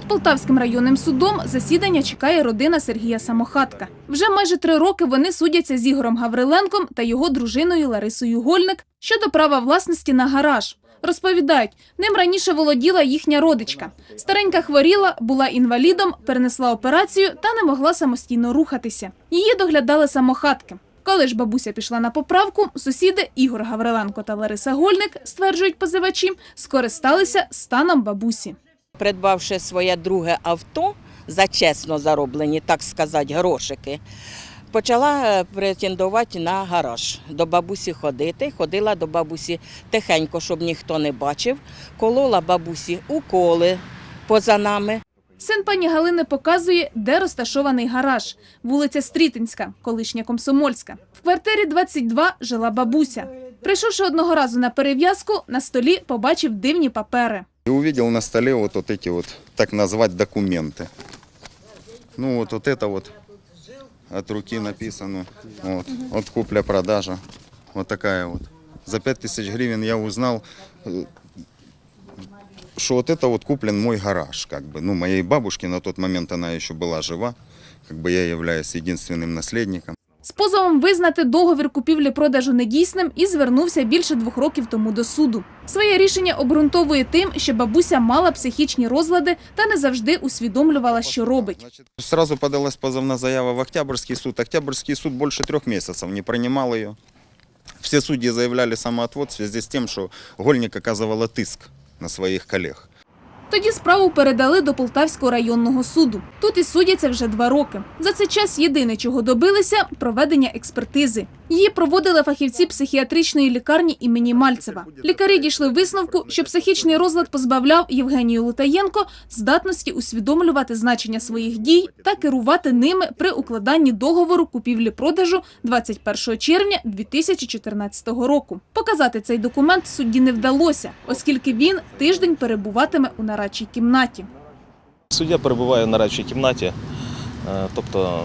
Перед Полтавським районним судом засідання чекає родина Сергія Самохатка. Вже майже три роки вони судяться з Ігорем Гавриленком та його дружиною Ларисою Гольник щодо права власності на гараж. Розповідають, ним раніше володіла їхня родичка. Старенька хворіла, була інвалідом, перенесла операцію та не могла самостійно рухатися. Її доглядали самохатки. Коли ж бабуся пішла на поправку, сусіди Ігор Гавриленко та Лариса Гольник, стверджують позивачі, скористалися станом бабусі. Придбавши своє друге авто за чесно зароблені, так сказати, грошики, почала е, претендувати на гараж. До бабусі ходити. Ходила до бабусі тихенько, щоб ніхто не бачив. Колола бабусі уколи поза нами. Син пані Галини показує, де розташований гараж. Вулиця Стрітинська, колишня Комсомольська. В квартирі 22 жила бабуся. Прийшовши одного разу на перев'язку, на столі побачив дивні папери. И увидел на столе вот, вот эти вот, так назвать, документы. Ну вот, вот это вот от руки написано. Вот, вот купля-продажа. Вот такая вот. За 5000 гривен я узнал, э, что вот это вот куплен мой гараж. Как бы. Ну, моей бабушки на тот момент она еще была жива. Как бы я являюсь единственным наследником. З позовом визнати договір купівлі-продажу недійсним і звернувся більше двох років тому до суду. Своє рішення обґрунтовує тим, що бабуся мала психічні розлади та не завжди усвідомлювала, що робить. Сразу подалась позовная заява в Октябрьский суд. Октябрьский суд больше трех месяцев не принимал ее. Все судьи заявляли самоотвод в связи с тем, что Гольник оказывала тыск на своих коллег. Тоді справу передали до Полтавського районного суду. Тут і судяться вже два роки. За цей час єдине, чого добилися – проведення експертизи. Її проводили фахівці психіатричної лікарні імені Мальцева. Лікарі дійшли висновку, що психічний розлад позбавляв Євгенію Лутаєнко здатності усвідомлювати значення своїх дій та керувати ними при укладанні договору купівлі-продажу 21 червня 2014 року. Показати цей документ судді не вдалося, оскільки він тиждень перебуватиме у нарадчій кімнаті. Суддя перебуває на нарадчій кімнаті, е, тобто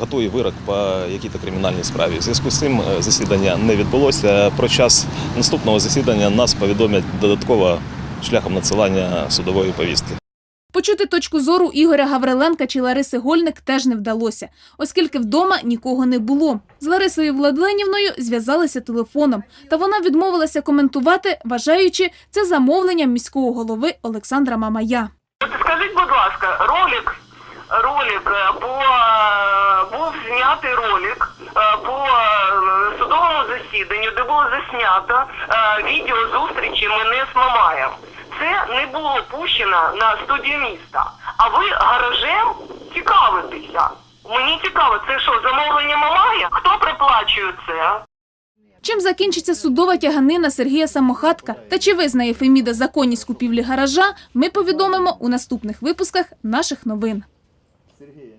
готує вирок по якій-то кримінальній справі. В зв'язку з цим е, засідання не відбулося. Про час наступного засідання нас повідомлять додатково шляхом надсилання судової повістки. Почути точку зору Ігоря Гавриленка чи Лариси Гольник теж не вдалося, оскільки вдома нікого не було. З Ларисою Владленівною зв'язалися телефоном, та вона відмовилася коментувати, вважаючи це замовленням міського голови Олександра Мамая. Скажіть, будь ласка, ролик, ролик е, по е, був знятий ролик е, по судовому засіданню, де було заснято відео зустрічі мене з Мамаєм. Це не було пущено на студію міста. А ви гаражем цікавитеся. Мені цікаво, це що, замовлення Мамая? Хто приплачує це? Чим закінчиться судова тяганина Сергія Самохатка та чи визнає Феміда законність купівлі гаража, ми повідомимо у наступних випусках наших новин. Сергій,